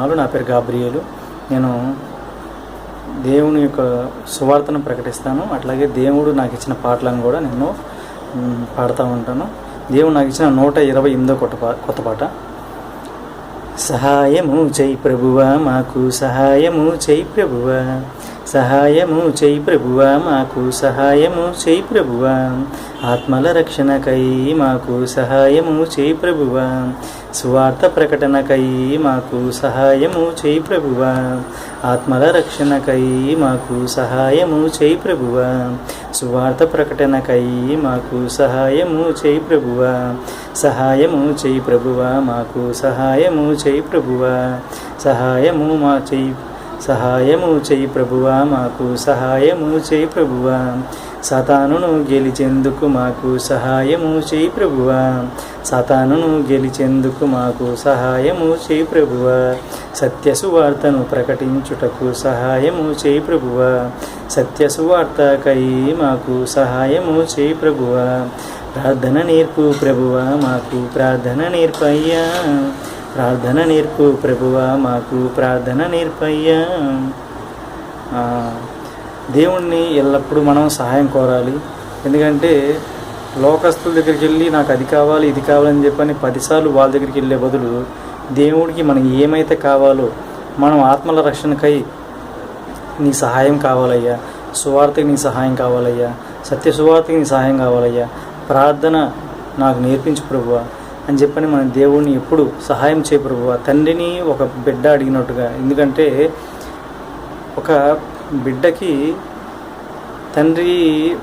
వందనాలు. నా పేరు గాబ్రియేలు. నేను దేవుని యొక్క సువార్తను ప్రకటిస్తాను. అట్లాగే దేవుడు నాకు ఇచ్చిన పాటలను కూడా నేను పాడుతూ ఉంటాను. దేవుడు నాకు ఇచ్చిన నూట ఇరవై ఎనిమిదో కొత్త పా కొత్త పాట. సహాయము చేయి ప్రభువా మాకు సహాయము చేయి ప్రభువా. సహాయము చేయి ప్రభువా మాకు సహాయము చేయి ప్రభువా. ఆత్మల రక్షణకై మాకు సహాయము చేయి ప్రభువా. సువార్త ప్రకటనకై మాకు సహాయము చేయి ప్రభువా. ఆత్మల రక్షణకై మాకు సహాయము చేయి ప్రభువా. సువార్త ప్రకటనకై మాకు సహాయము చేయి ప్రభువా. సహాయము చేయి ప్రభువా మాకు సహాయము చేయి ప్రభువా. సహాయము మా చేయి సహాయము చేయి ప్రభువా మాకు సహాయము చేయి ప్రభువా. సతానును గెలిచేందుకు మాకు సహాయము చేయి ప్రభువా. సతానును గెలిచేందుకు మాకు సహాయము చేయి ప్రభువా. సత్య సువార్తను ప్రకటించుటకు సహాయము చేయి ప్రభువా. సత్య సువార్తకై మాకు సహాయము చేయి ప్రభువా. ప్రార్థన నేర్పు ప్రభువా మాకు ప్రార్థన నేర్పయ్యా. ప్రార్థన నేర్పు ప్రభువా మాకు ప్రార్థన నేర్పయ్యా. దేవుణ్ణి ఎల్లప్పుడూ మనం సహాయం కోరాలి. ఎందుకంటే లోకస్తుల దగ్గరికి వెళ్ళి నాకు అది కావాలి ఇది కావాలని చెప్పని పదిసార్లు వాళ్ళ దగ్గరికి వెళ్ళే బదులు దేవుడికి మనకి ఏమైతే కావాలో మనం ఆత్మల రక్షణకై నీ సహాయం కావాలయ్యా. సువార్తకి నీ సహాయం కావాలయ్యా. సత్య సువార్తకి నీ సహాయం కావాలయ్యా. ప్రార్థన నాకు నేర్పించు ప్రభువా. అని చెప్పని మన దేవుడిని ఎప్పుడు సహాయం చేయ ప్రభు. తండ్రిని ఒక బిడ్డ అడిగినట్టుగా. ఎందుకంటే ఒక బిడ్డకి తండ్రి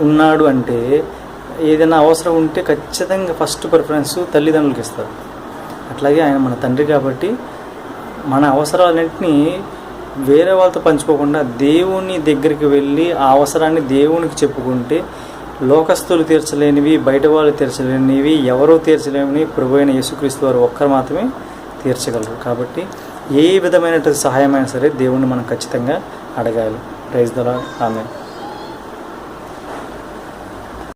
ఉన్నాడు అంటే ఏదైనా అవసరం ఉంటే ఖచ్చితంగా ఫస్ట్ ప్రిఫరెన్స్ తల్లిదండ్రులకి ఇస్తారు. అట్లాగే ఆయన మన తండ్రి కాబట్టి మన అవసరాలన్నింటినీ వేరే వాళ్ళతో పంచుకోకుండా దేవుని దగ్గరికి వెళ్ళి ఆ అవసరాన్ని దేవునికి చెప్పుకుంటే లోకస్తులు తీర్చలేనివి బయట వాళ్ళు తీర్చలేనివి ఎవరూ తీర్చలేనివి ప్రభు అయిన యేసుక్రీస్తు వారు ఒక్కరు మాత్రమే తీర్చగలరు. కాబట్టి ఏ విధమైనటువంటి సహాయమైనా సరే దేవుణ్ణి మనం ఖచ్చితంగా అడగాలి. ప్రైజ్ దలా ఆమె